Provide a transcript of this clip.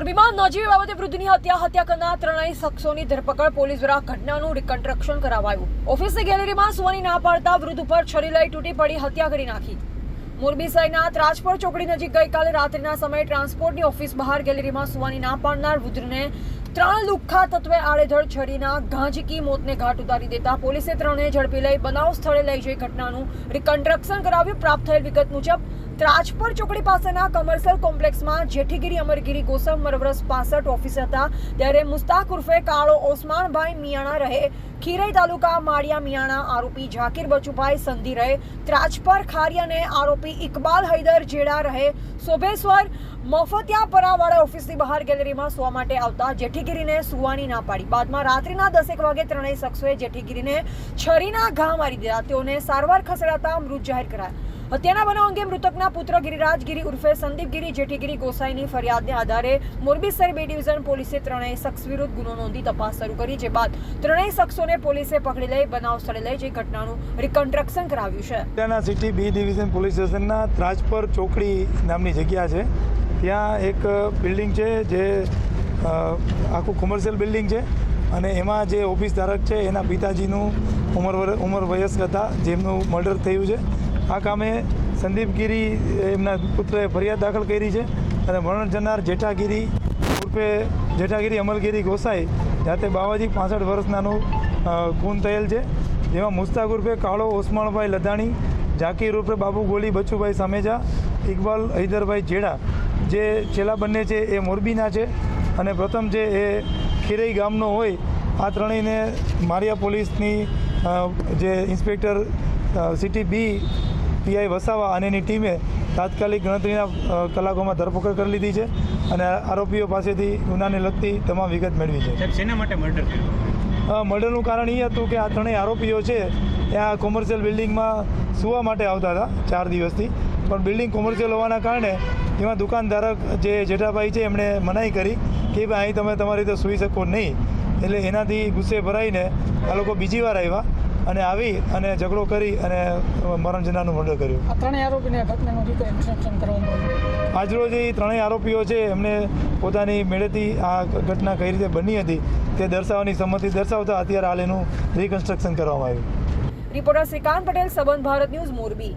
નજીવી બાબતે વૃદ્ધની હત્યા હત્યા કરનાર ત્રણેય શખ્સોની ધરપકડ. પોલીસ દ્વારા ઘટનાનું રિકન્સ્ટ્રક્શન કરાવાયું. ઓફિસની ગેલેરીમાં સુવાની ના પાડતા વૃદ્ધ ઉપર છરી લઈ તૂટી પડી, હત્યા કરી નાખી. મોરબી શહેરના ત્રાજપર ચોકડી નજીક ગઈકાલે રાત્રિના સમયે ટ્રાન્સપોર્ટની ઓફિસ બહાર ગેલેરીમાં સુવાની ના પાડનાર વૃદ્ધને ત્રણ લુખ્ખા તત્વે આડેધડ છરીના ગાંજકી મોતને ઘાટ ઉતારી દેતા પોલીસે ત્રણેય ઝડપી લઈ બનાવ સ્થળે લઈ જઈ ઘટનાનું રિકન્સ્ટ્રક્શન કરાવ્યું. પ્રાપ્ત થયેલ વિગત મુજબ ત્રાજપર ચોકડી પાસેના કમર્શિયલ કોમ્પ્લેક્સમાં જેઠીગીરી, અમરગીરી, ગોસમ, મરવરસ પાસઠ ઓફિસ હતા. ત્યારે મુસ્તાક ઉર્ફે કાળો ઓસમાનભાઈ મિયાણા રહે. ખીરઈ તાલુકા માળિયા મિયાણા આરોપી ઝાકીર બચુભાઈ સંધી રહે. ત્રાજપર ખારી અને આરોપી ઇકબાલ હૈદર જેડા રહે. શોભેશ્વર મફતિયાપરાવાળા ઓફિસની બહાર ગેલેરીમાં સુવા માટે આવતા જેઠીગીરીને સુવાની ના પાડી. બાદમાં રાત્રિના દસેક વાગે ત્રણેય શખ્સોએ જેઠીગીરીને છરીના ઘા મારી દીધા. તેઓને સારવાર ખસેડાતા મૃત જાહેર કરાયા. હત્યાના બનાવ અંગે મૃતકના પુત્ર ગિરિરાજ ગિરી ઉર્ફે સંદીપ ગિરી જેઠીગીરી ગોસાઈની ફરિયાદને આધારે મોરબી શહેર બે ડિવિઝન પોલીસે ત્રણેય શખ્સ વિરુદ્ધ ગુનો નોંધી તપાસ શરૂ કરી, જે બાદ ત્રણેય શખ્સોને પોલીસે પકડી લઈ, બનાવ સ્થળે લઈ જઈ ઘટનાનું રિકન્સ્ટ્રક્શન કરાવ્યું છે. Patiala city B division police સ્ટેશનના ત્રાજપર ચોકડી નામની જગ્યા છે. ત્યાં એક બિલ્ડિંગ છે જે આખું કોમર્શિયલ બિલ્ડિંગ છે અને એમાં જે ઓફિસ ધારક છે એના પિતાજીનું ઉંમર ઉંમર વયસ્ક હતા, જેમનું મર્ડર થયું છે. આ કામે સંદીપ ગીરી એમના પુત્રએ ફરિયાદ દાખલ કરી છે અને મરણ જનાર જેઠાગીરી ઉર્ફે જેઠાગીરી અમલગીરી ગોસાઈ જાતે બાવાજી પાસઠ વર્ષનાનું ખૂન થયેલ છે. જેમાં મુસ્તાક ઉર્ફે કાળો ઓસમાણભાઈ લદાણી ઝાકીર ઉર્ફે બાબુ ગોલી બચુભાઈ સામેજા, ઇકબાલ હૈદરભાઈ જેડા. જે છેલ્લા બંને છે એ મોરબીના છે અને પ્રથમ છે એ ખીરઈ ગામનો હોય, આ ત્રણેયને મારિયા પોલીસની જે inspector city B PI Vasava અને એની ટીમે તાત્કાલિક ગણતરીના કલાકોમાં ધરપકડ કરી લીધી છે અને આરોપીઓ પાસેથી ગુનાને લગતી તમામ વિગત મેળવી છે. શેના માટે મર્ડર મર્ડરનું કારણ એ હતું કે આ ત્રણેય આરોપીઓ છે ત્યાં કોમર્શિયલ બિલ્ડિંગમાં સૂવા માટે આવતા હતા ચાર દિવસથી. પણ બિલ્ડિંગ કોમર્શિયલ હોવાના કારણે એમાં દુકાનધારક જે જેઠાભાઈ છે એમણે મનાઈ કરી કે ભાઈ અહીં તમે તમારી રીતે સૂઈ શકો નહીં. એટલે એનાથી ગુસ્સે ભરાઈને આ લોકો બીજી વાર આવ્યા. અને આવી અને ઝઘડો કરી અને મરણ જનારનું મર્ડર કર્યું. આ ત્રણેય આરોપીને ઘટનાનું રિકન્સ્ટ્રક્શન કરવામાં આજરોજ એ ત્રણેય આરોપીઓ છે એમને પોતાની મેળેથી આ ઘટના કઈ રીતે બની હતી તે દર્શાવવાની સંમતિ દર્શાવતા અત્યારે હાલ એનું રિકન્સ્ટ્રક્શન કરવામાં આવ્યું. રિપોર્ટર શ્રીકાંત પટેલ સંબંધ ભારત ન્યૂઝ મોરબી.